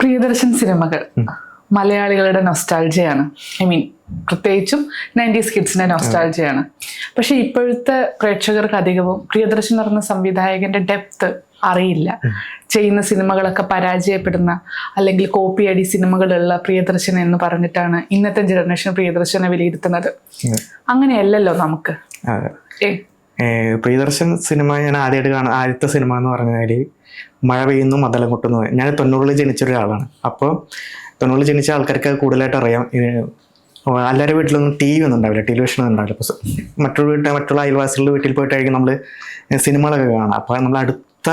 പ്രിയദർശൻ സിനിമകൾ. മലയാളികളുടെ നൊസ്റ്റാൾജിയാണ് I mean പ്രത്യേകിച്ചും നയന്റീസ് കിഡ്സിന്റെ നൊസ്റ്റാൾജിയാണ് പക്ഷെ ഇപ്പോഴത്തെ പ്രേക്ഷകർക്ക് അധികവും പ്രിയദർശൻ എന്ന് പറഞ്ഞ സംവിധായകന്റെ ഡെപ്ത് അറിയില്ല. ചെയ്യുന്ന സിനിമകളൊക്കെ പരാജയപ്പെടുന്ന അല്ലെങ്കിൽ കോപ്പി അടി സിനിമകളുള്ള പ്രിയദർശൻ എന്ന് പറഞ്ഞിട്ടാണ് ഇന്നത്തെ ജനറേഷൻ പ്രിയദർശനെ വിലയിരുത്തുന്നത്. അങ്ങനെയല്ലല്ലോ നമുക്ക്. പ്രിയദർശൻ സിനിമ ഞാൻ ആദ്യമായിട്ട് കാണുന്ന ആദ്യത്തെ സിനിമ എന്ന് പറഞ്ഞാൽ മഴ പെയ്യുന്നു മതലം കൊട്ടുന്നു. ഞാൻ തൊണ്ണൂറിൽ ജനിച്ച ഒരാളാണ്. അപ്പോൾ തൊണ്ണൂറിൽ ജനിച്ച ആൾക്കാർക്ക് കൂടുതലായിട്ട് അറിയാം. എല്ലാവരുടെ വീട്ടിലൊന്നും ടി വി ഒന്നും ഉണ്ടാവില്ല. ടെലിവിഷൻ ഒന്നും ഉണ്ടാവില്ല. അപ്പോൾ മറ്റൊരു വീട്ടിൽ മറ്റുള്ള അയൽവാസികളുടെ വീട്ടിൽ പോയിട്ടായിരിക്കും നമ്മൾ സിനിമകളൊക്കെ കാണാം അപ്പോൾ നമ്മൾ അടുത്ത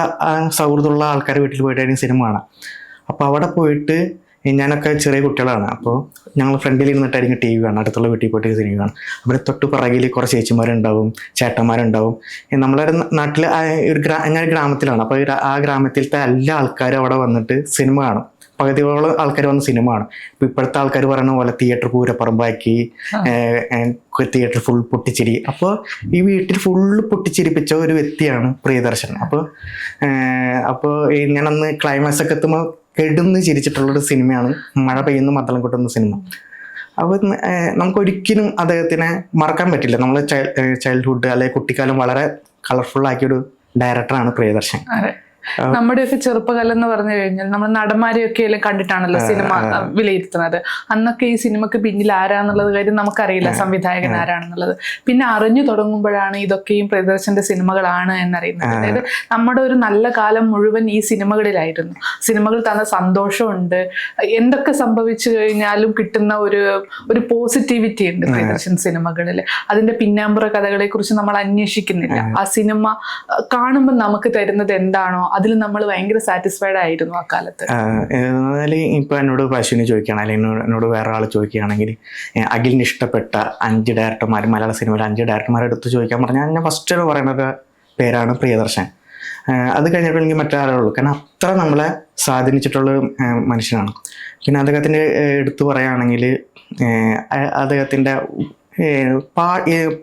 സൗഹൃദമുള്ള ആൾക്കാരുടെ വീട്ടിൽ പോയിട്ടായിരിക്കും സിനിമ കാണാം അപ്പോൾ അവിടെ പോയിട്ട് ഞാനൊക്കെ ചെറിയ കുട്ടികളാണ്. അപ്പോൾ ഞങ്ങൾ ഫ്രണ്ടിൽ ഇരുന്നിട്ടായിരിക്കും ടി വി കാണാം അടുത്തുള്ള വീട്ടിൽ പോയിട്ട് സിനിമ കാണാം അവിടെ തൊട്ട് പിറകിൽ കുറേ ചേച്ചിമാരുണ്ടാവും ചേട്ടന്മാരുണ്ടാവും. നമ്മളൊരു നമ്മളെ നാട്ടിൽ ഒരു ഗ്രാ ഞാൻ ഗ്രാമത്തിലാണ്. അപ്പോൾ ആ ഗ്രാമത്തിലത്തെ എല്ലാ ആൾക്കാരും അവിടെ വന്നിട്ട് സിനിമ കാണും. പകുതിയോളം ആൾക്കാർ വന്ന് സിനിമ കാണും. ഇപ്പൊ ഇപ്പോഴത്തെ ആൾക്കാർ പറയുന്ന പോലെ തിയേറ്റർ പൂരപ്പറമ്പാക്കി തിയേറ്റർ ഫുൾ പൊട്ടിച്ചിരി. അപ്പോൾ ഈ വീട്ടിൽ ഫുള്ള് പൊട്ടിച്ചിരിപ്പിച്ച ഒരു വ്യക്തിയാണ് പ്രിയദർശൻ. അപ്പോൾ അപ്പോൾ ഞാനന്ന് ക്ലൈമാക്സ് ഒക്കെ എത്തുമ്പോൾ കെടുന്ന് ചിരിച്ചിട്ടുള്ളൊരു സിനിമയാണ് മഴ പെയ്യുന്ന മദ്ദളം കൊട്ടുന്ന സിനിമ. അപ്പോൾ നമുക്കൊരിക്കലും അദ്ദേഹത്തിനെ മറക്കാൻ പറ്റില്ല. നമ്മൾ ചൈൽഡ്ഹുഡ് അല്ലെങ്കിൽ കുട്ടിക്കാലം വളരെ കളർഫുൾ ആക്കിയൊരു ഡയറക്ടറാണ് പ്രിയദർശൻ. നമ്മുടെയൊക്കെ ചെറുപ്പകാലം എന്ന് പറഞ്ഞു കഴിഞ്ഞാൽ നമ്മൾ നടന്മാരെയൊക്കെ എല്ലാം കണ്ടിട്ടാണല്ലോ സിനിമ വിലയിരുത്തുന്നത്. അന്നൊക്കെ ഈ സിനിമക്ക് പിന്നിൽ ആരാന്നുള്ളത് കാര്യം നമുക്കറിയില്ല. സംവിധായകൻ ആരാണെന്നുള്ളത്. പിന്നെ അറിഞ്ഞു തുടങ്ങുമ്പോഴാണ് ഇതൊക്കെയും പ്രിയദർശന്റെ സിനിമകളാണ് എന്നറിയുന്നത്. അതായത് നമ്മുടെ ഒരു നല്ല കാലം മുഴുവൻ ഈ സിനിമകളിലായിരുന്നു. സിനിമകൾ തന്ന സന്തോഷമുണ്ട്. എന്തൊക്കെ സംഭവിച്ചു കഴിഞ്ഞാലും കിട്ടുന്ന ഒരു ഒരു പോസിറ്റിവിറ്റി ഉണ്ട് പ്രിയദർശൻ സിനിമകളിൽ അതിന്റെ പിന്നാമ്പുറ കഥകളെ കുറിച്ച് നമ്മൾ അന്വേഷിക്കുന്നില്ല. ആ. സിനിമ കാണുമ്പോൾ നമുക്ക് തരുന്നത് എന്താണോ അതിൽ നമ്മൾ ഭയങ്കര സാറ്റിസ്ഫൈഡ് ആയിരുന്നു ആ കാലത്ത്. ഇപ്പൊ എന്നോട് പശുവിന് ചോദിക്കുകയാണ് അല്ലെങ്കിൽ എന്നോട് വേറെ ആൾ ചോദിക്കുകയാണെങ്കിൽ അഖിലിന് ഇഷ്ടപ്പെട്ട അഞ്ച് ഡയറക്ടർമാർ മലയാള സിനിമയിലെ അഞ്ച് ഡയറക്ടർമാരെ എടുത്ത് ചോദിക്കാൻ പറഞ്ഞാൽ ഞാൻ ഫസ്റ്റ് പറയുന്ന ഒരു പേരാണ് പ്രിയദർശൻ. അത് കഴിഞ്ഞിട്ട് എനിക്ക് മറ്റാരുള്ളൂ കാരണം അത്ര നമ്മളെ സ്വാധീനിച്ചിട്ടുള്ള മനുഷ്യനാണ്. പിന്നെ അദ്ദേഹത്തിന്റെ എടുത്തു പറയുകയാണെങ്കിൽ അദ്ദേഹത്തിന്റെ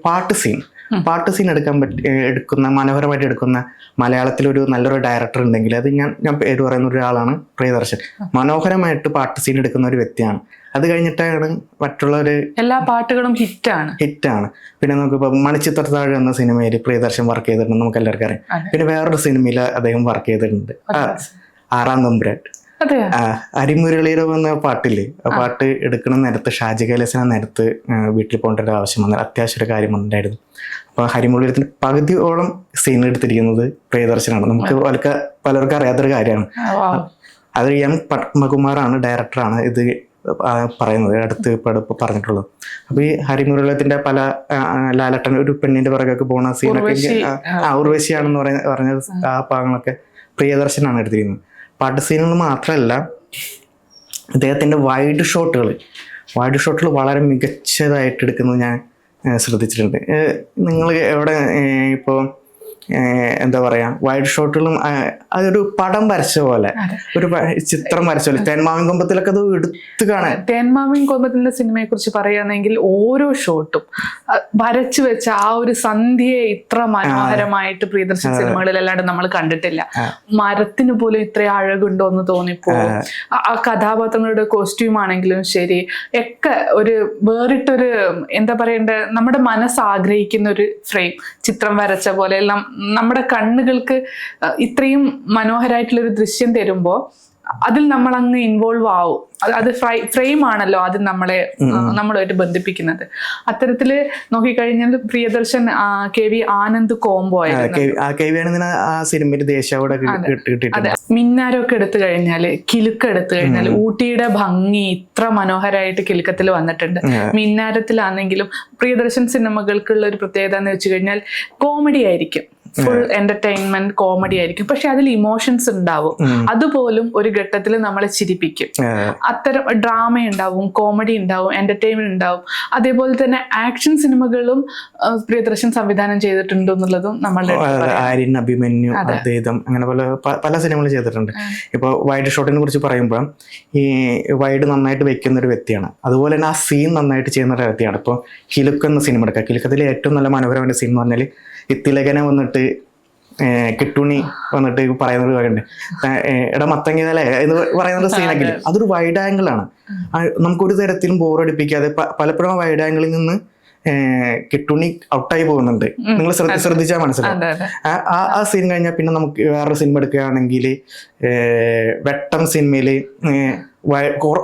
പാട്ട് സീൻ പാട്ട് സീൻ എടുക്കാൻ പറ്റി എടുക്കുന്ന മനോഹരമായിട്ട് എടുക്കുന്ന മലയാളത്തിലൊരു നല്ലൊരു ഡയറക്ടർ ഉണ്ടെങ്കിൽ അത് ഞാൻ ഞാൻ പേര് പറയുന്ന ഒരാളാണ് പ്രിയദർശൻ. മനോഹരമായിട്ട് പാട്ട് സീൻ എടുക്കുന്ന ഒരു വ്യക്തിയാണ്. അത് കഴിഞ്ഞിട്ടാണ് മറ്റുള്ളവര് എല്ലാ പാട്ടുകളും ഹിറ്റാണ്. ഹിറ്റാണ്. പിന്നെ നമുക്ക് ഇപ്പൊ മണിച്ചിത്രത്താഴ് എന്ന സിനിമയിൽ പ്രിയദർശൻ വർക്ക് ചെയ്തിട്ടുണ്ട് നമുക്ക് എല്ലാവർക്കും അറിയാം. പിന്നെ വേറൊരു സിനിമയിൽ അദ്ദേഹം വർക്ക് ചെയ്തിട്ടുണ്ട്. ആറാം തമ്പുരാട്ട് ആ, എന്ന പാട്ടില്ലേ? ആ പാട്ട് എടുക്കുന്ന നേരത്ത് ഷാജി കൈലസിനെ നേരത്ത് വീട്ടിൽ പോകേണ്ട ഒരു ആവശ്യം വന്നാൽ അത്യാവശ്യം ഒരു കാര്യം വന്നിട്ടുണ്ടായിരുന്നു അപ്പോൾ ഹരിമുരളീരത്തിന്റെ പകുതിയോളം സീൻ എടുത്തിരിക്കുന്നത് പ്രിയദർശനാണ്. നമുക്ക് പലർക്ക പലർക്കും അറിയാത്തൊരു കാര്യമാണ്. അത് എം പത്മകുമാറാണ് ഡയറക്ടറാണ് ഇത് പറയുന്നത് അടുത്ത് ഇപ്പോൾ പറഞ്ഞിട്ടുള്ളത്. അപ്പോൾ ഈ ഹരിമുരളത്തിന്റെ പല ലാലട്ടൻ ഒരു പെണ്ണിന്റെ പിറകൊക്കെ പോണ സീനൊക്കെ ആ, ഉർവശിയാണെന്ന് പറയുന്ന പറഞ്ഞ ആ. ഭാഗങ്ങളൊക്കെ പ്രിയദർശനാണ് എടുത്തിരിക്കുന്നത്. പാട്ട് സീനുകൾ മാത്രമല്ല അദ്ദേഹത്തിന്റെ വൈഡ് ഷോട്ടുകൾ വൈഡ് ഷോട്ടുകൾ വളരെ മികച്ചതായിട്ട് എടുക്കുന്നത് ഞാൻ ശ്രദ്ധിച്ചിട്ടുണ്ട്. നിങ്ങൾ എവിടെ ഇപ്പോൾ എന്താ പറയാ വൈഡ് ഷോട്ടുകളും അതൊരു പടം വരച്ച പോലെ. ഒരു ചിത്രം വരച്ച പോലെ. തേന്മാവിൻ കൊമ്പത്തിലൊക്കെ അത് എടുത്തു കാണാൻ. തേന്മാവിൻ കൊമ്പത്തിന്റെ സിനിമയെ കുറിച്ച് പറയുകയാണെങ്കിൽ ഓരോ ഷോട്ടും വരച്ചു വെച്ച ആ ഒരു സന്ധ്യയെ ഇത്ര മനോഹരമായിട്ട് പ്രിയദർശൻ സിനിമകളിൽ അല്ലാണ്ട് നമ്മൾ കണ്ടിട്ടില്ല. മരത്തിന് പോലും ഇത്ര അഴകുണ്ടോ എന്ന് തോന്നിപ്പോ ആ- ആ കഥാപാത്രങ്ങളുടെ കോസ്റ്റ്യൂം ആണെങ്കിലും ശരി ഒക്കെ ഒരു വേറിട്ടൊരു എന്താ പറയണ്ടേ നമ്മുടെ മനസ്സ് ആഗ്രഹിക്കുന്ന ഒരു ഫ്രെയിം ചിത്രം വരച്ച പോലെ എല്ലാം നമ്മുടെ കണ്ണുകൾക്ക് ഇത്രയും മനോഹരമായിട്ടുള്ള ഒരു ദൃശ്യം തരുമ്പോൾ അതിൽ നമ്മൾ അങ്ങ് ഇൻവോൾവ് ആവും. അത് ഫ്രൈ ഫ്രെയിം ആണല്ലോ അത് നമ്മളെ നമ്മളുമായിട്ട് ബന്ധിപ്പിക്കുന്നത്. അത്തരത്തിൽ നോക്കിക്കഴിഞ്ഞാൽ Priyadarshan K V Anand combo ആയിരുന്നു. ആ കെ ആ സിനിമയിൽ ദേശീയ അവാർഡ് കിട്ടിയിട്ടുണ്ട്. മിന്നാരമൊക്കെ എടുത്തു കഴിഞ്ഞാൽ കിലുക്ക എടുത്തു കഴിഞ്ഞാൽ ഊട്ടിയുടെ ഭംഗി ഇത്ര മനോഹരമായിട്ട് കിലുക്കത്തിൽ വന്നിട്ടുണ്ട്. മിന്നാരത്തിലാണെങ്കിലും പ്രിയദർശൻ സിനിമകൾക്കുള്ള ഒരു പ്രത്യേകത എന്ന് വെച്ച് കഴിഞ്ഞാൽ കോമഡി ആയിരിക്കും. ഫുൾ എന്റർടൈൻമെന്റ് കോമഡി ആയിരിക്കും. പക്ഷെ അതിൽ ഇമോഷൻസ് ഉണ്ടാവും. അതുപോലും ഒരു ഘട്ടത്തിൽ നമ്മളെ ചിരിപ്പിക്കും. അത്തരം ഡ്രാമ ഉണ്ടാവും കോമഡി ഉണ്ടാവും എന്റർടൈൻമെന്റ് ഉണ്ടാവും. അതേപോലെ തന്നെ ആക്ഷൻ സിനിമകളും പ്രിയദർശൻ സംവിധാനം ചെയ്തിട്ടുണ്ട് എന്നുള്ളതും നമ്മളുടെ. ആര്യൻ അഭിമന്യു അദ്ദേഹം അങ്ങനെ പല പല സിനിമകൾ ചെയ്തിട്ടുണ്ട്. ഇപ്പോൾ വൈഡ് ഷോട്ടിനെ കുറിച്ച് പറയുമ്പോൾ ഈ വൈഡ് നന്നായിട്ട് വെക്കുന്ന ഒരു വ്യക്തിയാണ്. അതുപോലെ തന്നെ ആ സീൻ നന്നായിട്ട് ചെയ്യുന്ന ഒരു വ്യക്തിയാണ്. ഇപ്പോൾ കിലുക്ക് എന്ന സിനിമ എടുക്കുക കിലുക്കത്തിലെ ഏറ്റവും നല്ല മനോഹരമായ സീൻ എന്ന് പറഞ്ഞാൽ ഈ തിലകനെ വന്നിട്ട് കിട്ടുണി വന്നിട്ട് പറയുന്ന ഒരു കാര്യമുണ്ട് ഏർ എടാ മത്തങ്ങിയതല്ലേ എന്ന് പറയുന്ന സീനൊക്കെ? അതൊരു വൈഡ് ആംഗിൾ ആണ്. നമുക്കൊരു തരത്തിലും ബോറടിപ്പിക്കാതെ അടിപ്പിക്കാതെ പലപ്പോഴും വൈഡ് ആംഗിളിൽ നിന്ന് കിട്ടുണി ഔട്ടായി പോകുന്നുണ്ട്. നിങ്ങൾ ശ്രദ്ധിച്ചാൽ മനസ്സിലാവും. ആ- ആ സീൻ കഴിഞ്ഞാൽ പിന്നെ നമുക്ക് വേറൊരു സിനിമ എടുക്കുകയാണെങ്കിൽ വെട്ടം സിനിമയിൽ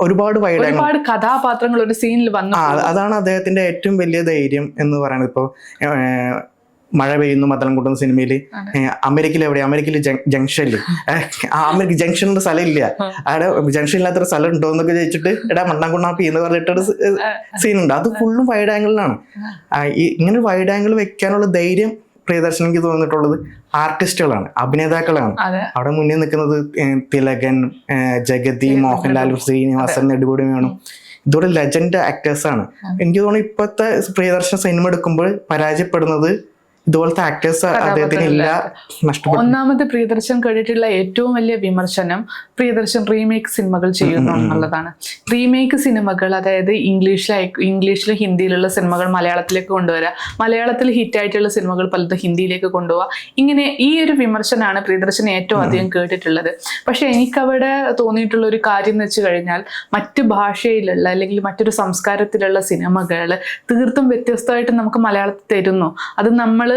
ഒരുപാട് വൈഡ് ഒരുപാട് കഥാപാത്രങ്ങൾ ഒരു സീനിൽ വന്നു അതാണ് അദ്ദേഹത്തിന്റെ ഏറ്റവും വലിയ ധൈര്യം എന്ന് പറയുന്നത്. ഇപ്പോ മഴ പെയ്യുന്നു മദ്ദളം കൂട്ടുന്ന സിനിമയിൽ അമേരിക്കയിൽ എവിടെ അമേരിക്കയിൽ ജംഗ്ഷനിൽ അമേരിക്ക ജംഗ്ഷനിൽ സ്ഥലം ഇല്ല അവിടെ ജംഗ്ഷൻ ഇല്ലാത്തൊരു സ്ഥലം ഉണ്ടോ എന്നൊക്കെ ചോദിച്ചിട്ട് എടാ മണ്ണാം കുണ്ണാപ്പി എന്ന് പറഞ്ഞിട്ടൊരു സീനുണ്ട്. അത് ഫുള്ളും വൈഡ് ആംഗിളിലാണ്. ഇങ്ങനെ വൈഡ് ആംഗിൾ വെക്കാനുള്ള ധൈര്യം പ്രിയദർശൻ എനിക്ക് തോന്നിയിട്ടുള്ളത് ആർട്ടിസ്റ്റുകളാണ് അഭിനേതാക്കളാണ്. അവിടെ മുന്നിൽ നിൽക്കുന്നത് തിലകൻ ജഗതി മോഹൻലാൽ ശ്രീനിവാസൻ നെടുപൊടി വേണം ഇതോടെ ലെജൻഡ് ആക്ടേഴ്സ് ആണ് എനിക്ക് തോന്നുന്നു ഇപ്പോഴത്തെ പ്രിയദർശൻ സിനിമ എടുക്കുമ്പോൾ പരാജയപ്പെടുന്നത് ഇതുപോലത്തെ ആക്ടേഴ്സ് അദ്ദേഹത്തിന് നഷ്ടപ്പെട്ടു. ഒന്നാമത് പ്രിയദർശൻ കേട്ടിട്ടുള്ള ഏറ്റവും വലിയ വിമർശനം പ്രിയദർശൻ റീമേക്ക് സിനിമകൾ ചെയ്യുന്നു എന്നുള്ളതാണ്. റീമേക്ക് സിനിമകൾ അതായത് ഇംഗ്ലീഷിലായി ഇംഗ്ലീഷിലും ഹിന്ദിയിലുള്ള സിനിമകൾ മലയാളത്തിലേക്ക് കൊണ്ടുവരിക മലയാളത്തിൽ ഹിറ്റായിട്ടുള്ള സിനിമകൾ പലതും ഹിന്ദിയിലേക്ക് കൊണ്ടുപോവുക ഇങ്ങനെ ഈ ഒരു വിമർശനമാണ് പ്രിയദർശൻ ഏറ്റവും അധികം കേട്ടിട്ടുള്ളത്. പക്ഷെ എനിക്കവിടെ തോന്നിയിട്ടുള്ള ഒരു കാര്യം എന്ന് വെച്ച് കഴിഞ്ഞാൽ മറ്റു ഭാഷയിലുള്ള അല്ലെങ്കിൽ മറ്റൊരു സംസ്കാരത്തിലുള്ള സിനിമകൾ തീർത്തും വ്യത്യസ്തമായിട്ട് നമുക്ക് മലയാളത്തിൽ തരുന്നു. അത് നമ്മൾ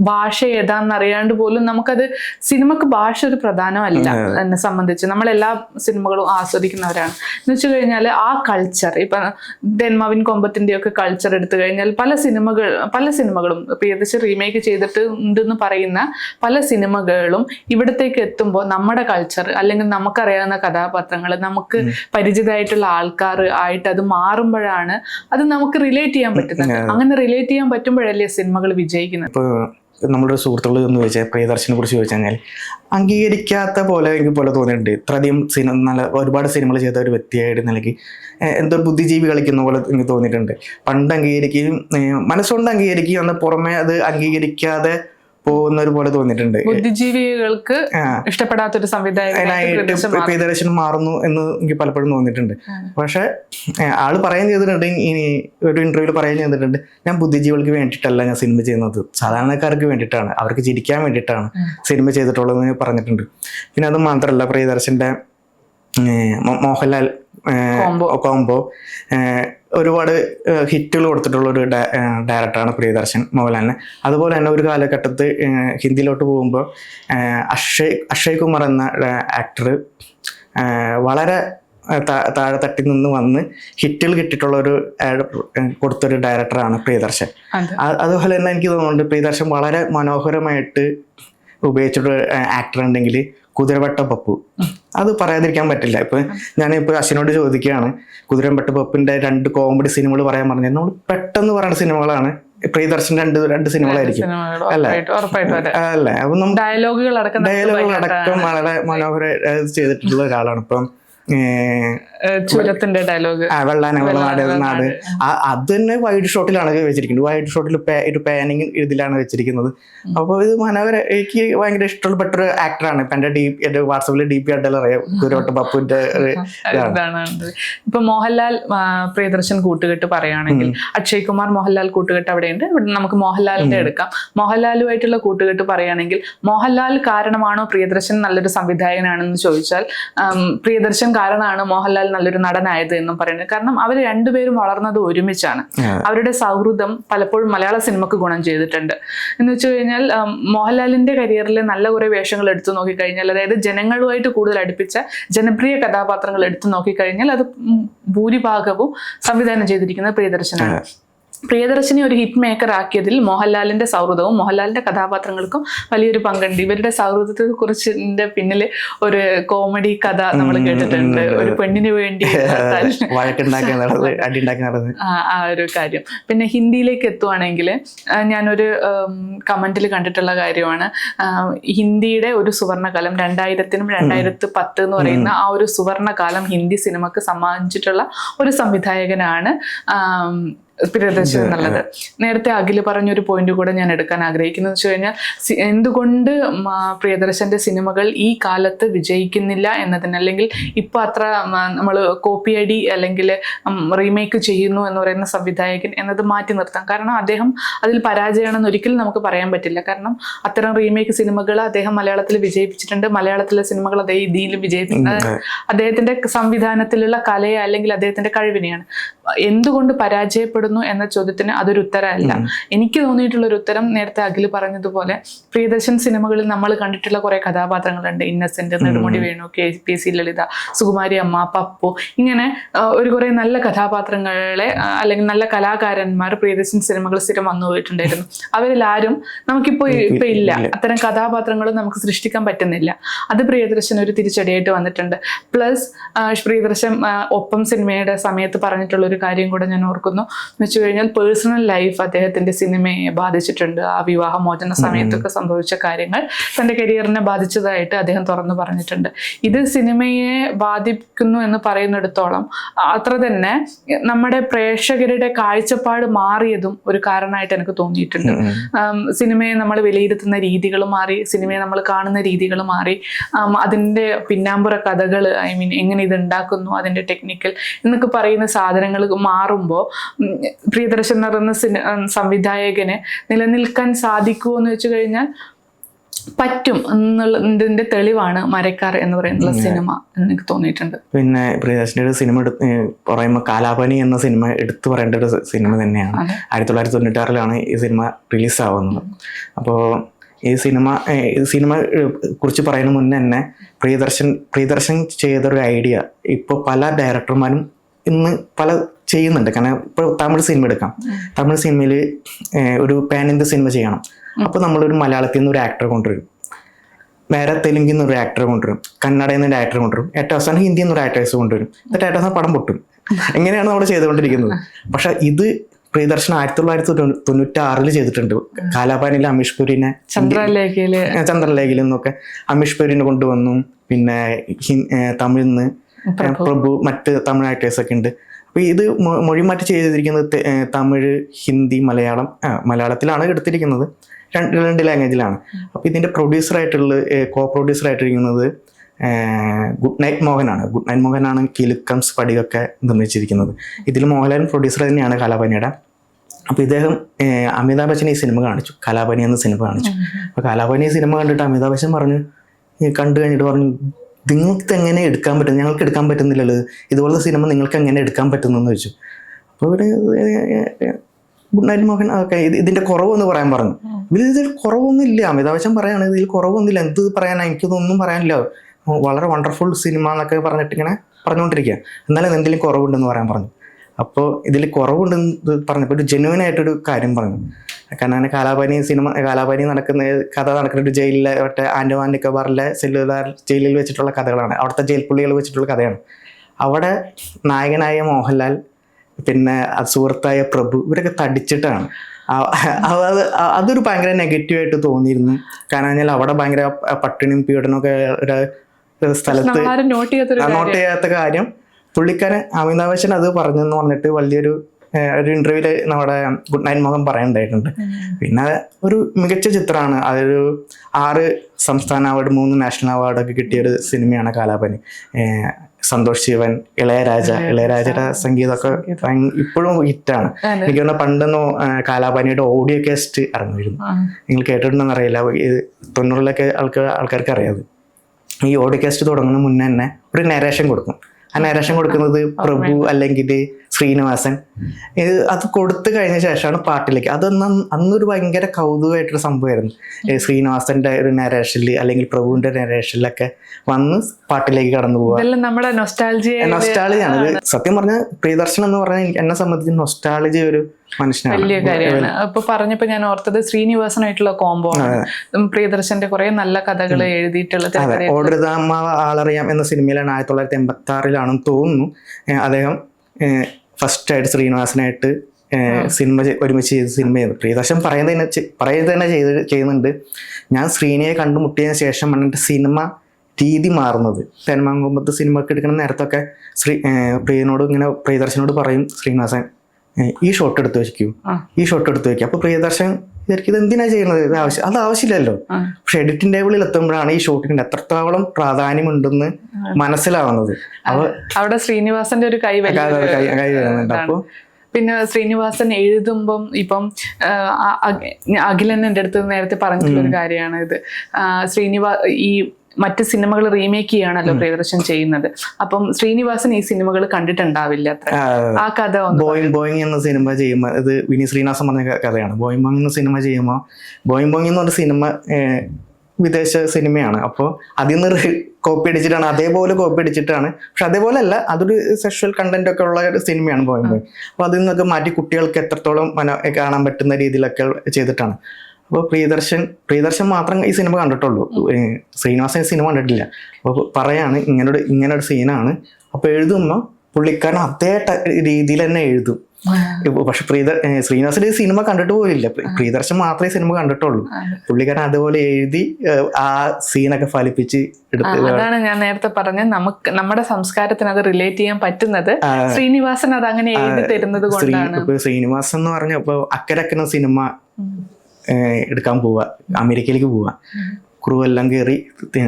ഭാഷ ഏതാണെന്ന് അറിയാണ്ട് പോലും നമുക്കത് സിനിമക്ക് ഭാഷ ഒരു പ്രധാനമല്ല എന്നെ സംബന്ധിച്ച്. നമ്മൾ എല്ലാ സിനിമകളും ആസ്വദിക്കുന്നവരാണ്. എന്ന് വെച്ച് കഴിഞ്ഞാൽ ആ കൾച്ചർ ഇപ്പൊ ഡെൻമാവിൻ കൊമ്പത്തിന്റെ ഒക്കെ കൾച്ചർ എടുത്തു കഴിഞ്ഞാൽ പല സിനിമകൾ പല സിനിമകളും പ്രിയദർശൻ റീമേക്ക് ചെയ്തിട്ട് ഉണ്ടെന്ന് പറയുന്ന പല സിനിമകളും ഇവിടത്തേക്ക് എത്തുമ്പോൾ നമ്മുടെ കൾച്ചർ അല്ലെങ്കിൽ നമുക്കറിയാവുന്ന കഥാപാത്രങ്ങൾ നമുക്ക് പരിചിതമായിട്ടുള്ള ആൾക്കാർ ആയിട്ട് അത് മാറുമ്പോഴാണ് അത് നമുക്ക് റിലേറ്റ് ചെയ്യാൻ പറ്റുന്നത്. അങ്ങനെ റിലേറ്റ് ചെയ്യാൻ പറ്റുമ്പോഴല്ലേ സിനിമകൾ വിജയിക്കുന്നത്? നമ്മുടെ സുഹൃത്തുക്കൾ എന്ന് ചോദിച്ചാൽ പ്രിയദർശനെ കുറിച്ച് ചോദിച്ചു കഴിഞ്ഞാൽ അംഗീകരിക്കാത്ത പോലെ എനിക്ക് പോലെ തോന്നിയിട്ടുണ്ട്. ഇത്രയധികം സിനിമ നല്ല ഒരുപാട് സിനിമകൾ ചെയ്ത ഒരു വ്യക്തിയായിട്ട് നിലയ്ക്ക് എന്തോ ബുദ്ധിജീവി കളിക്കുന്ന പോലെ എനിക്ക് തോന്നിയിട്ടുണ്ട്. പണ്ട് അംഗീകരിക്കുകയും മനസ്സുകൊണ്ട് അംഗീകരിക്കുകയും അന്ന് പുറമെ അത് അംഗീകരിക്കാതെ പോകുന്ന പോലെ തോന്നിയിട്ടുണ്ട്. ബുദ്ധിജീവികൾക്ക് ഇഷ്ടപ്പെടാത്ത ഇഷ്ടപ്പെടാത്തൊരു സംവിധായകനായിട്ട് പ്രിയദർശൻ മാറുന്നു എന്ന് എനിക്ക് പലപ്പോഴും തോന്നിയിട്ടുണ്ട്. പക്ഷെ ആൾ പറയാൻ ചെയ്തിട്ടുണ്ട് ഇനി ഒരു ഇന്റർവ്യൂവിൽ പറയാൻ ചെയ്തിട്ടുണ്ട് ഞാൻ ബുദ്ധിജീവികൾക്ക് വേണ്ടിയിട്ടല്ല ഞാൻ സിനിമ ചെയ്യുന്നത്. സാധാരണക്കാർക്ക് വേണ്ടിയിട്ടാണ് അവർക്ക് ചിരിക്കാൻ വേണ്ടിയിട്ടാണ് സിനിമ ചെയ്തിട്ടുള്ളതെന്ന് പറഞ്ഞിട്ടുണ്ട്. പിന്നെ അത് മാത്രമല്ല പ്രിയദർശന്റെ മോഹൻലാൽ. കോംബോ. ഒരുപാട് ഹിറ്റുകൾ കൊടുത്തിട്ടുള്ള ഒരു ഡയറക്ടറാണ് പ്രിയദർശൻ മോഹൻലാലിന്. അതുപോലെ തന്നെ ഒരു കാലഘട്ടത്ത് ഹിന്ദിയിലോട്ട് പോകുമ്പോൾ അക്ഷയ് അക്ഷയ് കുമാർ എന്ന ആക്ടർ വളരെ താഴെ തട്ടി നിന്ന് വന്ന് ഹിറ്റിൽ കിട്ടിയിട്ടുള്ള ഒരു കൊടുത്തൊരു ഡയറക്ടറാണ് പ്രിയദർശൻ. അതുപോലെ തന്നെ എനിക്ക് തോന്നുന്നുണ്ട് പ്രിയദർശൻ വളരെ മനോഹരമായിട്ട് ഉപയോഗിച്ചിട്ട് ആക്ടർ ഉണ്ടെങ്കിൽ കുതിരവട്ട പപ്പു. അത് പറയാതിരിക്കാൻ പറ്റില്ല. ഇപ്പൊ ഞാനിപ്പോ അശ്വിനോട് ചോദിക്കുകയാണ് കുതിരവട്ട പപ്പിന്റെ രണ്ട് കോമഡി സിനിമകൾ പറയാൻ പറഞ്ഞത് നമ്മൾ പെട്ടെന്ന് പറയുന്ന സിനിമകളാണ്. പ്രിയദർശൻ രണ്ട് രണ്ട് സിനിമകളായിരിക്കും. അല്ലെ? അല്ലേ? അപ്പൊ നമ്മൾ ഡയലോഗുകൾ അടക്കം വളരെ മനോഹര ചെയ്തിട്ടുള്ള ഒരാളാണ്. ഇപ്പം ചുരത്തിന്റെ ഡയലോഗ് വെള്ളാന നാട് നാട്. ആ- അത് തന്നെ വൈഡ് ഷോട്ടിലാണ് വെച്ചിരിക്കുന്നത്. വൈഡ് ഷോട്ടിൽ ഒരു പാനിങ് ഇതിലാണ് വെച്ചിരിക്കുന്നത്. അപ്പോൾ ഇത് മനോഹര എനിക്ക് ഭയങ്കര ഇഷ്ടമുള്ള ഒരു ആക്ടറാണ് ഇപ്പൊ എന്റെ ഡി എന്റെ വാട്സപ്പിൽ ഡി പി അഡ്ഡൽ അറിയാം. ഇതാണ്. ഇപ്പൊ മോഹൻലാൽ പ്രിയദർശൻ കൂട്ടുകെട്ട് പറയുകയാണെങ്കിൽ അക്ഷയ് കുമാർ മോഹൻലാൽ കൂട്ടുകെട്ട് അവിടെയുണ്ട്. ഇവിടെ നമുക്ക് മോഹൻലാലിന്റെ എടുക്കാം. മോഹൻലാലുമായിട്ടുള്ള കൂട്ടുകെട്ട് പറയുകയാണെങ്കിൽ മോഹൻലാൽ കാരണമാണോ പ്രിയദർശൻ നല്ലൊരു സംവിധായകനാണെന്ന് ചോദിച്ചാൽ പ്രിയദർശൻ കാരണമാണ് മോഹൻലാൽ നല്ലൊരു നടനായത് എന്നും പറയുന്നത്. കാരണം അവർ രണ്ടുപേരും വളർന്നത് ഒരുമിച്ചാണ്. അവരുടെ സൗഹൃദം പലപ്പോഴും മലയാള സിനിമക്ക് ഗുണം ചെയ്തിട്ടുണ്ട്. എന്ന് വെച്ച് കഴിഞ്ഞാൽ മോഹൻലാലിന്റെ കരിയറിൽ നല്ല കുറെ വേഷങ്ങൾ എടുത്തു നോക്കിക്കഴിഞ്ഞാൽ അതായത് ജനങ്ങളുമായിട്ട് കൂടുതൽ അടുപ്പിച്ച ജനപ്രിയ കഥാപാത്രങ്ങൾ എടുത്തു നോക്കിക്കഴിഞ്ഞാൽ അത് ഭൂരിഭാഗവും സംവിധാനം ചെയ്തിരിക്കുന്നത് പ്രിയദർശനാണ്. പ്രിയദർശിനി ഒരു ഹിറ്റ് മേക്കർ ആക്കിയതിൽ മോഹൻലാലിന്റെ സൗഹൃദവും മോഹൻലാലിന്റെ കഥാപാത്രങ്ങൾക്കും വലിയൊരു പങ്കുണ്ട്. ഇവരുടെ സൗഹൃദത്തെ കുറിച്ചിന്റെ പിന്നിൽ ഒരു കോമഡി കഥ നമ്മൾ കേട്ടിട്ടുണ്ട്. ഒരു പെണ്ണിന് വേണ്ടി ആ ഒരു കാര്യം. പിന്നെ ഹിന്ദിയിലേക്ക് എത്തുവാണെങ്കിൽ ഞാനൊരു കമന്റിൽ കണ്ടിട്ടുള്ള കാര്യമാണ്. ഹിന്ദിയുടെ ഒരു സുവർണകാലം രണ്ടായിരത്തിനും രണ്ടായിരത്തി പത്ത് എന്ന് പറയുന്ന ആ ഒരു സുവർണകാലം ഹിന്ദി സിനിമക്ക് സമ്മാനിച്ചിട്ടുള്ള ഒരു സംവിധായകനാണ് പ്രിയദർശൻ എന്നുള്ളത് നേരത്തെ അഖിൽ പറഞ്ഞൊരു പോയിന്റ് കൂടെ ഞാൻ എടുക്കാൻ ആഗ്രഹിക്കുന്നത് വെച്ച് കഴിഞ്ഞാൽ എന്തുകൊണ്ട് പ്രിയദർശന്റെ സിനിമകൾ ഈ കാലത്ത് വിജയിക്കുന്നില്ല എന്നതിന്? അല്ലെങ്കിൽ ഇപ്പൊ അത്ര നമ്മൾ കോപ്പി അടി അല്ലെങ്കിൽ റീമേക്ക് ചെയ്യുന്നു എന്ന് പറയുന്ന സംവിധായകൻ എന്നത് മാറ്റി നിർത്താം. കാരണം അദ്ദേഹം അതിൽ പരാജയമാണെന്ന് ഒരിക്കലും നമുക്ക് പറയാൻ പറ്റില്ല. കാരണം അത്തരം റീമേക്ക് സിനിമകൾ അദ്ദേഹം മലയാളത്തിൽ വിജയിപ്പിച്ചിട്ടുണ്ട്. മലയാളത്തിലെ സിനിമകൾ അതേ രീതിയിലും വിജയിപ്പിക്കുന്നത് അദ്ദേഹത്തിന്റെ സംവിധാനത്തിലുള്ള കലയെ അല്ലെങ്കിൽ അദ്ദേഹത്തിന്റെ കഴിവിനെയാണ്. എന്തുകൊണ്ട് പരാജയപ്പെടുന്നു എന്ന ചോദ്യത്തിന് അതൊരു ഉത്തരമല്ല. എനിക്ക് തോന്നിയിട്ടുള്ള ഒരു ഉത്തരം നേരത്തെ അഖിൽ പറഞ്ഞതുപോലെ പ്രിയദർശൻ സിനിമകളിൽ നമ്മൾ കണ്ടിട്ടുള്ള കുറെ കഥാപാത്രങ്ങളുണ്ട്. Innocent Nedumudi Venu K P C Lalitha Sukumari അമ്മ പപ്പു. ഇങ്ങനെ ഒരു കുറെ നല്ല കഥാപാത്രങ്ങളെ അല്ലെങ്കിൽ നല്ല കലാകാരന്മാർ പ്രിയദർശൻ സിനിമകൾ സ്ഥിരം വന്നു പോയിട്ടുണ്ടായിരുന്നു. അവരിൽ ആരും നമുക്കിപ്പോ ഇപ്പൊ ഇല്ല. അത്തരം കഥാപാത്രങ്ങളും നമുക്ക് സൃഷ്ടിക്കാൻ പറ്റുന്നില്ല. അത് പ്രിയദർശൻ ഒരു തിരിച്ചടിയായിട്ട് വന്നിട്ടുണ്ട്. പ്ലസ് പ്രിയദർശൻ ഒപ്പം സിനിമയുടെ സമയത്ത് പറഞ്ഞിട്ടുള്ള ഒരു കാര്യം കൂടെ ഞാൻ ഓർക്കുന്നു. എന്ന് വെച്ച് കഴിഞ്ഞാൽ പേഴ്സണൽ ലൈഫ് അദ്ദേഹത്തിന്റെ സിനിമയെ ബാധിച്ചിട്ടുണ്ട്. ആ വിവാഹ മോചന സമയത്തൊക്കെ സംഭവിച്ച കാര്യങ്ങൾ തന്റെ കരിയറിനെ ബാധിച്ചതായിട്ട് അദ്ദേഹം തുറന്നു പറഞ്ഞിട്ടുണ്ട്. ഇത് സിനിമയെ ബാധിക്കുന്നു എന്ന് പറയുന്നിടത്തോളം അത്ര തന്നെ നമ്മുടെ പ്രേക്ഷകരുടെ കാഴ്ചപ്പാട് മാറിയതും ഒരു കാരണമായിട്ട് എനിക്ക് തോന്നിയിട്ടുണ്ട്. സിനിമയെ നമ്മൾ വിലയിരുത്തുന്ന രീതികൾ മാറി സിനിമയെ നമ്മൾ കാണുന്ന രീതികൾ മാറി അതിന്റെ അതിന്റെ പിന്നാമ്പുറ കഥകൾ ഐ മീൻ എങ്ങനെ ഇത് ഉണ്ടാക്കുന്നു അതിന്റെ ടെക്നിക്കൽ എന്നൊക്കെ പറയുന്ന സാധനങ്ങൾ മാറുമ്പോൾ പ്രിയദർശൻ എന്ന് പറയുന്ന സിനി സംവിധായകന് നിലനിൽക്കാൻ സാധിക്കുമോ എന്ന് വെച്ച് കഴിഞ്ഞാൽ പറ്റും എന്നുള്ളതിന്റെ തെളിവാണ് മരക്കാർ എന്ന് പറയുന്ന സിനിമ എനിക്ക് തോന്നിയിട്ടുണ്ട്. പിന്നെ പ്രിയദർശന്റെ ഒരു സിനിമ എടുത്ത് പറയുമ്പോൾ കാലാപനി എന്ന സിനിമ എടുത്തു പറയേണ്ട ഒരു സിനിമ തന്നെയാണ്. ആയിരത്തി തൊള്ളായിരത്തി തൊണ്ണൂറ്റാറിലാണ് ഈ സിനിമ റിലീസ് ആവുന്നത്. അപ്പോൾ ഈ സിനിമ ഈ സിനിമ കുറിച്ച് പറയുന്ന മുന്നേ തന്നെ പ്രിയദർശൻ പ്രിയദർശൻ ചെയ്തൊരു ഐഡിയ. ഇപ്പോൾ പല ഡയറക്ടർമാരും ഇന്ന് പല ചെയ്യുന്നുണ്ട്. കാരണം ഇപ്പോൾ തമിഴ് സിനിമ എടുക്കാം. തമിഴ് സിനിമയിൽ ഒരു പാൻ ഇന്ത്യ സിനിമ ചെയ്യണം. അപ്പോൾ നമ്മളൊരു മലയാളത്തിൽ നിന്ന് ഒരു ആക്ടറെ കൊണ്ടുവരും. വേറെ തെലുങ്കിൽ നിന്ന് ഒരു ആക്ടറെ കൊണ്ടുവരും. കന്നഡയിൽ നിന്ന് ഒരു ആക്ടറെ കൊണ്ടുവരും. ഏറ്റവും അവസാനം ഹിന്ദിയിൽ നിന്ന് ഒരു ആക്ടേഴ്സ് കൊണ്ടുവരും. എന്നിട്ട് ഏറ്റവും അവസാനം പടം പൊട്ടും. എങ്ങനെയാണ് നമ്മൾ ചെയ്തുകൊണ്ടിരിക്കുന്നത്. പക്ഷെ ഇത് പ്രിയദർശൻ ആയിരത്തി തൊള്ളായിരത്തി തൊണ്ണൂറ്റി ആറിൽ ചെയ്തിട്ടുണ്ട്. കാലാപാനിലെ അമീഷ് പുരിനെ ചന്ദ്രലേഖയിൽ ചന്ദ്രലേഖയിൽ നിന്നൊക്കെ അമീഷ് പുരിനെ കൊണ്ടുവന്നു. പിന്നെ തമിഴിൽ നിന്ന് പ്രഭു. മറ്റ് തമിഴ് ആക്ടേഴ്സ് ഒക്കെ ഉണ്ട്. അപ്പൊ ഇത് മൊഴിമാറ്റി മൊഴി മാറ്റി ചെയ്തിരിക്കുന്നത് തമിഴ് ഹിന്ദി മലയാളം മലയാളത്തിലാണ് എടുത്തിരിക്കുന്നത്. രണ്ട് രണ്ട് ലാംഗ്വേജിലാണ് അപ്പോൾ ഇതിന്റെ പ്രൊഡ്യൂസർ ആയിട്ടുള്ള കോ പ്രൊഡ്യൂസർ ആയിട്ടിരിക്കുന്നത് ഗുഡ് നൈറ്റ് മോഹനാണ്. ഗുഡ് നൈറ്റ് മോഹനാണ് കിലുക്കം സ്പടികൊക്കെ നിർമ്മിച്ചിരിക്കുന്നത്. ഇതിൽ മോഹൻലാൽ പ്രൊഡ്യൂസർ തന്നെയാണ് കലാപനിയുടെ. അപ്പോൾ ഇദ്ദേഹം അമിതാഭ് ബച്ചൻ ഈ സിനിമ കാണിച്ചു. കലാപനി എന്ന സിനിമ കാണിച്ചു. അപ്പോൾ കലാപനി സിനിമ കണ്ടിട്ട് അമിതാഭ് ബച്ചൻ പറഞ്ഞു കണ്ടു കഴിഞ്ഞിട്ട് പറഞ്ഞു നിങ്ങൾക്ക് എങ്ങനെ എടുക്കാൻ പറ്റും? ഞങ്ങൾക്ക് എടുക്കാൻ പറ്റുന്നില്ലല്ലോ. ഇത്. ഇതുപോലത്തെ സിനിമ നിങ്ങൾക്ക് എങ്ങനെ എടുക്കാൻ പറ്റുന്നെന്ന് ചോദിച്ചു. അപ്പോൾ ഇവിടെ ഗുഡ് നൈറ്റ് മോഹൻ ഓക്കെ ഇതിന്റെ കുറവെന്ന് പറയാൻ പറഞ്ഞു. ഇതിൽ ഇതിൽ കുറവൊന്നും ഇല്ല അമിതാഭ് ബച്ചൻ പറയാണ് ഇതിൽ കുറവൊന്നുമില്ല. എന്ത് പറയാനാണ് എനിക്കിതൊന്നും പറയാനില്ല. വളരെ വണ്ടർഫുൾ സിനിമ എന്നൊക്കെ പറഞ്ഞിട്ട് ഇങ്ങനെ പറഞ്ഞുകൊണ്ടിരിക്കുക. എന്നാലും എന്തെങ്കിലും കുറവുണ്ടെന്ന് പറയാൻ പറഞ്ഞു. അപ്പോൾ ഇതിൽ കുറവുണ്ടെന്ന് പറഞ്ഞപ്പോൾ ഒരു ജെന്യൂൻ ആയിട്ടൊരു കാര്യം പറഞ്ഞു. കാരണം അങ്ങനെ കാലാപാനി സിനിമ കാലാപാനി നടക്കുന്ന കഥ നടക്കുന്ന ഒരു ജയിലിലെ മറ്റേ ആൻഡമാൻ നിക്കോബാറിലെ സെല്ലുലാർ ജയിലിൽ വെച്ചിട്ടുള്ള കഥകളാണ്. അവിടുത്തെ ജയിൽ പുള്ളികൾ വെച്ചിട്ടുള്ള കഥയാണ്. അവിടെ നായകനായ മോഹൻലാൽ പിന്നെ സുഹൃത്തായ പ്രഭു ഇവരൊക്കെ തടിച്ചിട്ടാണ്. അത് അതൊരു ഭയങ്കര നെഗറ്റീവായിട്ട് തോന്നിയിരുന്നു. കാരണം വെച്ചാൽ അവിടെ ഭയങ്കര പട്ടിണിയും പീഡനമൊക്കെ ഒക്കെ ഒരു സ്ഥലത്ത് നോട്ട് ചെയ്യാത്ത കാര്യം. പുള്ളിക്കാരൻ അമിതാഭ് ബച്ചൻ അത് പറഞ്ഞെന്ന് പറഞ്ഞിട്ട് വലിയൊരു ഒരു ഇന്റർവ്യൂൽ നമ്മുടെ ഗുഡ് നൈറ്റ് മോഹൻ പറയുന്നുണ്ടായിട്ടുണ്ട്. പിന്നെ ഒരു മികച്ച ചിത്രമാണ്. അതൊരു ആറ് സംസ്ഥാന അവാർഡ് മൂന്ന് നാഷണൽ അവാർഡൊക്കെ കിട്ടിയ ഒരു സിനിമയാണ് കാലാപനി. സന്തോഷ് ശിവൻ ഇളയരാജ ഇളയരാജയുടെ സംഗീതമൊക്കെ ഇപ്പോഴും ഹിറ്റാണ്. എനിക്ക് തോന്നുന്നു പണ്ടൊന്നും കാലാപാനിയുടെ ഓഡിയോ കാസ്റ്റ് ഇറങ്ങിയിരുന്നു. നിങ്ങൾ കേട്ടിട്ടുണ്ടെന്ന് അറിയില്ല. തൊണ്ണൂറിലൊക്കെ ആൾക്കാർ ആൾക്കാർക്ക് അറിയാം ഈ ഓഡിയോ ഓഡിയോകാസ്റ്റ് തുടങ്ങുന്ന മുന്നേ തന്നെ ഒരു നരേഷൻ കൊടുക്കും. ആ നരേഷൻ കൊടുക്കുന്നത് പ്രഭു അല്ലെങ്കിൽ ശ്രീനിവാസൻ. ഇത് അത് കൊടുത്തു കഴിഞ്ഞ ശേഷമാണ് പാട്ടിലേക്ക്. അതൊന്ന് അന്നൊരു ഭയങ്കര കൗതുകമായിട്ടൊരു സംഭവമായിരുന്നു. ശ്രീനിവാസന്റെ ഒരു നരേഷനിൽ അല്ലെങ്കിൽ പ്രഭുവിന്റെ നരേഷനിലൊക്കെ വന്ന് പാട്ടിലേക്ക് കടന്നു നമ്മുടെ നൊസ്റ്റാളജിയാണ് സത്യം പറഞ്ഞാൽ പ്രിയദർശൻ എന്ന് പറഞ്ഞാൽ എന്നെ സംബന്ധിച്ച് നൊസ്റ്റാളജി ഒരു മനുഷ്യനാണ്. വലിയ കാര്യമാണ്. അപ്പൊ പറഞ്ഞപ്പോ ഞാൻ ഓർത്തത് ശ്രീനിവാസനായിട്ടുള്ള കോംബോ ആണ്. പ്രിയദർശന്റെ കുറെ നല്ല കഥകൾ എഴുതിയിട്ടുള്ള ഓടരുതാമാവ ആളറിയാം എന്ന സിനിമയിലാണ് ആയിരത്തി തൊള്ളായിരത്തി എൺപത്തി ആറിലാണെന്ന് തോന്നുന്നു. അദ്ദേഹം ഫസ്റ്റ് ആയിട്ട് ശ്രീനിവാസനായിട്ട് സിനിമ ഒരുമിച്ച് ചെയ്ത് സിനിമ ചെയ്തു. പ്രിയദർശൻ പറയുന്നത് തന്നെ പറയുന്നത് തന്നെ ചെയ്ത് ചെയ്യുന്നുണ്ട്. ഞാൻ ശ്രീനിയെ കണ്ടുമുട്ടിയതിന് ശേഷം എന്റെ സിനിമ രീതി മാറുന്നത്. തെന്മാങ്കുമ്പത്ത് സിനിമ ഒക്കെ എടുക്കുന്ന നേരത്തൊക്കെ ശ്രീ പ്രിയനോട് ഇങ്ങനെ പ്രിയദർശനോട് പറയും ശ്രീനിവാസൻ ഈ ഷോട്ട് എടുത്ത് വെക്കൂ. ഈ ഷോട്ട് എടുത്ത് വെക്കൂ. അപ്പോൾ പ്രിയദർശൻ വിചാരിക്കും ഇത് എന്തിനാ ചെയ്യുന്നത് ഇത് ആവശ്യം അത് ആവശ്യമില്ലല്ലോ. പക്ഷെ എഡിറ്റിംഗ് ടേബിളിൽ എത്തുമ്പോഴാണ് ഈ ഷൂട്ടിങ്ങിന് എത്രത്തോളം പ്രാധാന്യമുണ്ടെന്ന് മനസ്സിലാവുന്നത്. അവിടെ ശ്രീനിവാസന്റെ ഒരു കൈ കൈ- വരുന്നുണ്ട്. അപ്പൊ പിന്നെ ശ്രീനിവാസൻ എഴുതുമ്പം ഇപ്പം അഖിലൻ എന്റെ അടുത്ത് നേരത്തെ പറഞ്ഞിട്ടുള്ള ഒരു കാര്യമാണ് ഇത്. ശ്രീനിവാ ഈ മറ്റ് സിനിമകൾ റീമേക്ക് ചെയ്യാണല്ലോ പ്രിയദർശൻ ചെയ്യുന്നത്. അപ്പം ശ്രീനിവാസൻ ഈ സിനിമകൾ കണ്ടിട്ടുണ്ടാവില്ല അത്ര. ആ, കഥ ബോയിങ് ബോയിങ് എന്ന സിനിമ ചെയ്യുമ്പോൾ ഇത് വിനി ശ്രീനിവാസൻ പറഞ്ഞ കഥയാണ്. ബോയിങ് ബോയിങ് എന്ന സിനിമ ചെയ്യുമ്പോൾ ബോയിങ് ബോയിങ് എന്ന് പറഞ്ഞ സിനിമ വിദേശ സിനിമയാണ്. അപ്പോൾ അതിൽ നിന്ന് കോപ്പി അടിച്ചിട്ടാണ് അതേപോലെ കോപ്പി അടിച്ചിട്ടാണ്. പക്ഷെ അതേപോലെ അല്ല അതൊരു സെക്ഷൽ കണ്ടന്റ് ഒക്കെ ഉള്ള ഒരു സിനിമയാണ് ബോയിങ് ബോയിങ്. അപ്പോൾ അതിൽ നിന്നൊക്കെ മാറ്റി കുട്ടികൾക്ക് എത്രത്തോളം കാണാൻ പറ്റുന്ന രീതിയിലൊക്കെ ചെയ്തിട്ടാണ്. അപ്പോൾ പ്രിയദർശൻ പ്രിയദർശൻ മാത്രം ഈ സിനിമ കണ്ടിട്ടുള്ളൂ. ശ്രീനിവാസൻ സിനിമ കണ്ടിട്ടില്ല. അപ്പോൾ പറയാണ് ഇങ്ങനൊരു ഇങ്ങനൊരു സീനാണ് അപ്പോൾ എഴുതുമ്പോൾ പുള്ളിക്കാരൻ അതേ രീതിയിൽ തന്നെ എഴുതും. പക്ഷെ പ്രീത ഈ സിനിമ കണ്ടിട്ട് പോലില്ല പ്രി- പ്രിയദർശൻ മാത്രമേ സിനിമ കണ്ടിട്ടുള്ളൂ. പുള്ളിക്കാരൻ അതുപോലെ എഴുതി ആ സീനൊക്കെ ഫലിപ്പിച്ച് എടുത്ത് അതാണ് ഞാൻ നേരത്തെ പറഞ്ഞത്. നമുക്ക് നമ്മുടെ സംസ്കാരത്തിന് അത് റിലേറ്റ് ചെയ്യാൻ പറ്റുന്നത് ശ്രീനിവാസൻ അത് അങ്ങനെ എഴുതി തരുന്നത് കൊണ്ടാണ്. ശ്രീനിവാസൻ എന്ന് പറഞ്ഞപ്പോ അക്കരക്കണ അക്കരക്കന സിനിമ എടുക്കാൻ പോവാ അമേരിക്കയിലേക്ക് പോവാ ക്രൂ എല്ലാം കയറി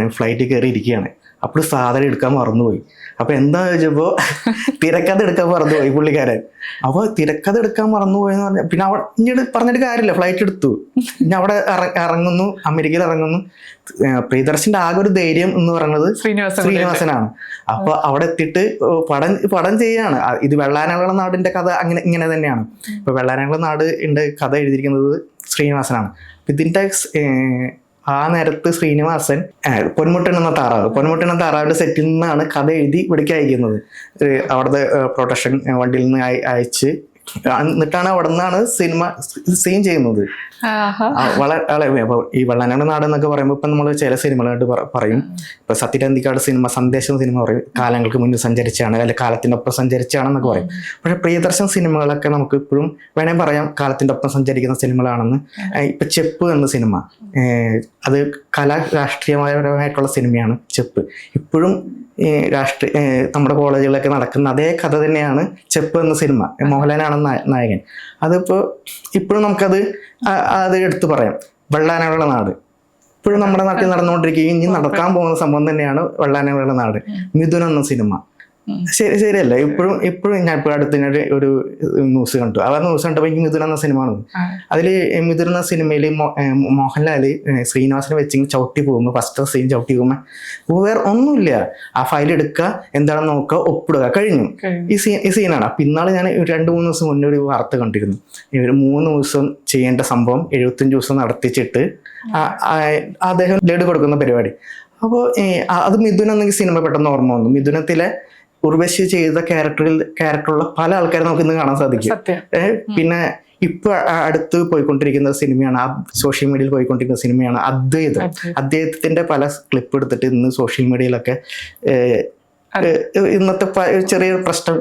ഫ്ലൈറ്റിൽ കയറി ഇരിക്കുകയാണ്. അപ്പോൾ സാധനം എടുക്കാൻ മറന്നുപോയി. അപ്പോൾ എന്താ ചോദിച്ചപ്പോ തിരക്കഥ എടുക്കാൻ മറന്നുപോയി പുള്ളിക്കാരൻ. അപ്പൊ തിരക്കഥ എടുക്കാൻ മറന്നുപോയെന്ന് പറഞ്ഞ പിന്നെ അവിടെ ഇങ്ങോട്ട് പറഞ്ഞിട്ട് കാര്യമില്ല ഫ്ലൈറ്റ് എടുത്തു. പിന്നെ അവിടെ ഇറങ്ങുന്നു അമേരിക്കയിൽ ഇറങ്ങുന്നു. പ്രിയദർശന്റെ ആകെ ഒരു ധൈര്യം എന്ന് പറയുന്നത് ശ്രീനിവാസൻ ശ്രീനിവാസനാണ്. അപ്പൊ അവിടെ എത്തിയിട്ട് പടം പടം ചെയ്യാണ്. ഇത് വെള്ളാനകള നാടിന്റെ കഥ അങ്ങനെ ഇങ്ങനെ തന്നെയാണ്. ഇപ്പൊ വെള്ളാനകള നാട് കഥ എഴുതിയിരിക്കുന്നത് ശ്രീനിവാസനാണ്. ഇതിന്റെ ആ നേരത്ത് ശ്രീനിവാസൻ പൊന്മുട്ടൻ എന്ന താറാവ് പൊന്മുട്ടൻ എന്ന താറാവിന്റെ സെറ്റിൽ നിന്നാണ് കഥ എഴുതി ഇവിടേക്ക് അയക്കുന്നത്. അവിടുത്തെ പ്രൊട്ടക്ഷൻ വണ്ടിയിൽ നിന്ന് അയ- അയച്ച് എന്നിട്ടാണ് അവിടെ നിന്നാണ് സിനിമ സീൻ ചെയ്യുന്നത്. വളരെ ഈ വെള്ളനാട് നാട് എന്നൊക്കെ പറയുമ്പോൾ ഇപ്പൊ നമ്മൾ ചില സിനിമകളായിട്ട് പറയും. ഇപ്പൊ സത്യരന്തിക്കാട് സിനിമ സന്ദേശം സിനിമ പറയും. കാലങ്ങൾക്ക് മുന്നിൽ സഞ്ചരിച്ചാണ് അല്ലെങ്കിൽ കാലത്തിനൊപ്പം ഒപ്പം സഞ്ചരിച്ചാണെന്നൊക്കെ പറയും. പക്ഷെ പ്രിയദർശൻ സിനിമകളൊക്കെ നമുക്ക് ഇപ്പോഴും വേണേൽ പറയാം കാലത്തിന്റെ ഒപ്പം സഞ്ചരിക്കുന്ന സിനിമകളാണെന്ന്. ഇപ്പൊ ചെപ്പ് എന്ന സിനിമ. അത് കലാ രാഷ്ട്രീയപരമായിട്ടുള്ള സിനിമയാണ് ചെപ്പ്. ഇപ്പോഴും ഈ രാഷ്ട്രീയ നമ്മുടെ കോളേജുകളിലൊക്കെ നടക്കുന്ന അതേ കഥ തന്നെയാണ് ചെപ്പ് എന്ന സിനിമ. മോഹൻലാലാണ് നായ- നായകൻ. അതിപ്പോൾ ഇപ്പോഴും നമുക്കത് അത് എടുത്തു പറയാം. വെള്ളാനകളുടെ നാട്. ഇപ്പോഴും നമ്മുടെ നാട്ടിൽ നടന്നുകൊണ്ടിരിക്കുകയും ഇനി നടക്കാൻ പോകുന്ന സംഭവം തന്നെയാണ് വെള്ളാനകളുടെ നാട്. മിഥുൻ എന്ന സിനിമ. ശരി ശരിയല്ല? ഇപ്പോഴും ഇപ്പോഴും ഞാൻ ഇപ്പോൾ അടുത്തിനൊരു ഒരു ന്യൂസ് കണ്ടു. ആ ന്യൂസ് കണ്ടപ്പോൾ എനിക്ക് മിഥുന എന്ന സിനിമ ആണ്. അതിൽ മിഥുന എന്ന സിനിമയിൽ മോഹൻലാൽ ശ്രീനിവാസിനെ വെച്ച് ചവിട്ടി പോകുമ്പോൾ ഫസ്റ്റ് സീൻ ചവിട്ടി പോകുമ്പോൾ വേറെ ഒന്നുമില്ല. ആ ഫയൽ എടുക്കുക എന്താണെന്ന് നോക്കുക ഒപ്പിടുക. കഴിഞ്ഞു. ഈ സീൻ ഈ സീനാണ്. അപ്പം ഇന്നാൾ ഞാൻ ഒരു രണ്ട് മൂന്ന് ദിവസം മുന്നേ ഒരു വാർത്ത കണ്ടിരുന്നു. ഇവർ മൂന്ന് ദിവസം ചെയ്യേണ്ട സംഭവം എഴുപത്തഞ്ച് ദിവസം നടത്തിച്ചിട്ട് അദ്ദേഹം ലഡു കൊടുക്കുന്ന പരിപാടി. അപ്പോൾ അത് മിഥുൻ എന്ന സിനിമ പെട്ടെന്ന് ഓർമ്മ വന്നു. മിഥുനത്തിലെ ഉർവശി ചെയ്ത ക്യാരക്ടറിൽ ക്യാരക്ടറുള്ള പല ആൾക്കാരും നമുക്ക് ഇന്ന് കാണാൻ സാധിക്കും. പിന്നെ ഇപ്പൊ അടുത്ത് പോയിക്കൊണ്ടിരിക്കുന്ന സിനിമയാണ് സോഷ്യൽ മീഡിയയിൽ പോയിക്കൊണ്ടിരിക്കുന്ന സിനിമയാണ് അദ്വൈതം. അദ്ദേഹത്തിന്റെ പല ക്ലിപ്പ് എടുത്തിട്ട് ഇന്ന് സോഷ്യൽ മീഡിയയിലൊക്കെ ഇന്നത്തെ ചെറിയ പ്രശ്നം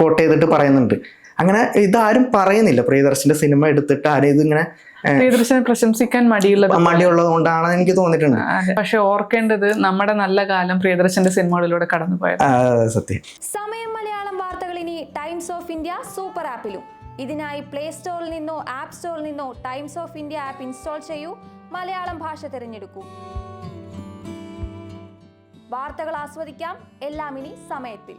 കോട്ട് ചെയ്തിട്ട് പറയുന്നുണ്ട്. അങ്ങനെ ഇതാരും പറയുന്നില്ല. പ്രിയദർശന്റെ സിനിമ എടുത്തിട്ട് ആരും ഇതിങ്ങനെ പ്രിയദർശനെ പ്രശംസിക്കാൻ മടിയുള്ളത് മടിയുള്ളത് കൊണ്ടാണെന്ന് എനിക്ക് തോന്നിയിട്ടുണ്ട്. പക്ഷെ ഓർക്കേണ്ടത് നമ്മുടെ നല്ല കാലം പ്രിയദർശന്റെ സിനിമകളിലൂടെ കടന്നുപോയത്. സത്യം. സമയം മലയാളം വാർത്തകൾ ഇനി ടൈംസ് ഓഫ് ഇന്ത്യ സൂപ്പർ ആപ്പിലും. ഇതിനായി പ്ലേ സ്റ്റോറിൽ നിന്നോ ആപ്പ് സ്റ്റോറിൽ നിന്നോ Times of India app install ചെയ്യൂ. മലയാളം ഭാഷ തിരഞ്ഞെടുക്കൂ. വാർത്തകൾ ആസ്വദിക്കാം. എല്ലാം ഇനി സമയത്തിൽ.